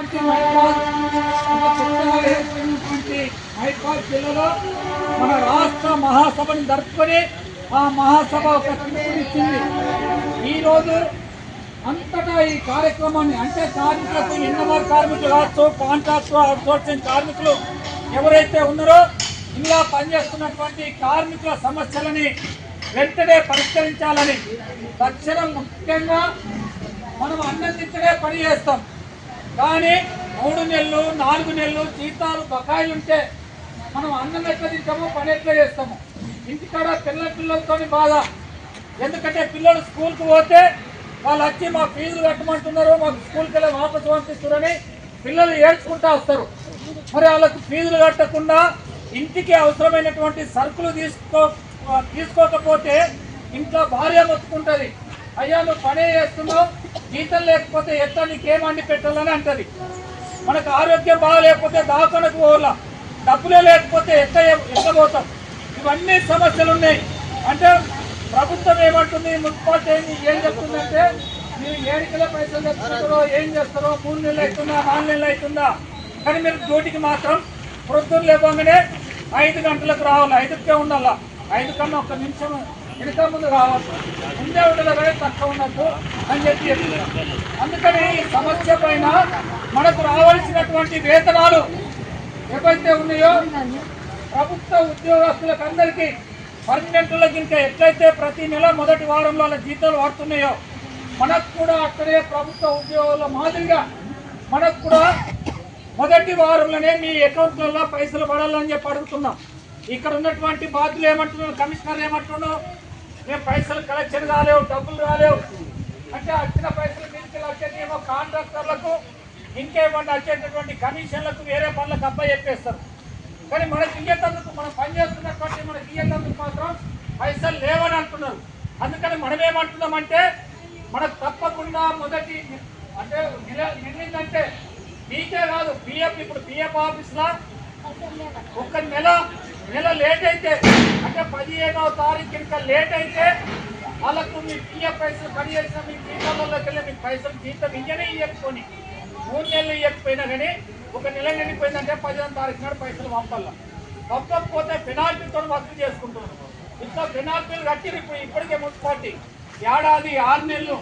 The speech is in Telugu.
ఉన్నటువంటి మైబాద్ జిల్లాలో మన రాష్ట్ర మహాసభని జరుపుకొని ఆ మహాసభ ఒక పిలుపునిచ్చింది ఈరోజు అంతటా ఈ కార్యక్రమాన్ని అంటే కార్మికులకు ఎన్నమార్ కార్మికులు కావచ్చు కాంట్రాక్ట్ అవుట్సోర్సింగ్ కార్మికులు ఎవరైతే ఉన్నారో ఇలా పనిచేస్తున్నటువంటి కార్మికుల సమస్యలని వెంటనే పరిష్కరించాలని తక్షణం ముఖ్యంగా మనం అన్నందించడే పని చేస్తాం. కానీ మూడు నెలలు నాలుగు నెలలు జీతాలు బకాయిలు ఉంటే మనం అన్నం ఎట్లా తింటామో పని ఎట్లా చేస్తాము. ఇంటికాడ పిల్ల పిల్లలతో బాధ. ఎందుకంటే పిల్లలు స్కూల్కి పోతే వాళ్ళు వచ్చి మా ఫీజులు కట్టమంటున్నారు మాకు స్కూల్కి వెళ్ళి వాపసు పంపిస్తున్నారని పిల్లలు ఏడ్చుకుంటా వస్తారు. మరి వాళ్ళకు ఫీజులు కట్టకుండా ఇంటికి అవసరమైనటువంటి సరుకులు తీసుకో తీసుకోకపోతే ఇంట్లో భార్య మొత్తుకుంటుంది. అయ్యా నువ్వు పనే చేస్తున్నావు. జీతం లేకపోతే ఎట్లా నీకేమండి పెట్టాలని అంటది. మనకు ఆరోగ్యం బాగాలేకపోతే దావకానికి పోలా డబ్బులే లేకపోతే ఎట్లా ఎట్లా ఇవన్నీ సమస్యలు ఉన్నాయి. అంటే ప్రభుత్వం ఏమంటుంది? మున్సిపాలిటీ ఏం చెప్తుందంటే మీరు ఏడికల పైసలు తెచ్చుకుంటారో ఏం చేస్తారో మూడు నెలలు అవుతుందా నాలుగు నెలలు అవుతుందా? కానీ మీరు డ్యూటీకి మాత్రం ప్రొద్దున లేవగానే ఐదు గంటలకు రావాలి. ఐదుకే ఉండాలా? ఐదు కన్నా ఒక నిమిషం వెనుక ముందు రావచ్చు ముందే ఉండాలి తక్కువ ఉన్నట్టు అని చెప్పి అందుకని ఈ సమస్య పైన మనకు రావాల్సినటువంటి వేతనాలు ఏవైతే ఉన్నాయో ప్రభుత్వ ఉద్యోగస్తులకు అందరికీ పర్మనెంట్లకు ఇంకా ఎట్లయితే ప్రతి నెల మొదటి వారంలో జీతాలు వాడుతున్నాయో మనకు కూడా అక్కడే ప్రభుత్వ ఉద్యోగుల మాదిరిగా మనకు కూడా మొదటి వారంలోనే మీ అకౌంట్లలో పైసలు పడాలని చెప్పి అడుగుతున్నాం. ఇక్కడ ఉన్నటువంటి బాధ్యులు ఏమంటున్నారు కమిషనర్ ఏమంటున్నారు మేము పైసలు కలెక్షన్ కాలేవు డబ్బులు రాలేవు. అంటే వచ్చిన పైసలు మీకు వచ్చేదేమో కాంట్రాక్టర్లకు ఇంకేమన్నా వచ్చేటటువంటి కమిషన్లకు వేరే పనులకు అబ్బాయి చెప్పేస్తారు. కానీ మనకి ఇయ్యేటందుకు మనం పని చేస్తున్నటువంటి మనకి ఇయ్యేటందుకు మాత్రం పైసలు లేవని అంటున్నారు. అందుకని మనం ఏమంటున్నామంటే మనకు తప్పకుండా మొదటి అంటే నెల మీకే కాదు పిఎఫ్ ఇప్పుడు పిఎఫ్ ఆఫీస్లో ఒక నెల నెల లేట్ అయితే అంటే పదిహేనవ తారీఖు ఇంత లేట్ అయితే వాళ్ళకు మీ పిఎఫ్ పైసలు పని చేసిన మీ జీతాలలోకి వెళ్ళి మీకు పైసలు జీతం ఇయ్యనే ఇవ్వకపోని మూడు నెలలు ఇవ్వకపోయినా కానీ ఒక నెల నిండిపోయిందంటే పదిహేను తారీఖు నాడు పైసలు పంపాల? పంపకపోతే పెనాల్టీతో వసూలు చేసుకుంటున్నారు. ఇంత పెనాల్టీలు కట్టిరు ఇప్పుడు ఇప్పటికే మున్సిపాలిటీ. ఏడాది ఆరు నెలలు.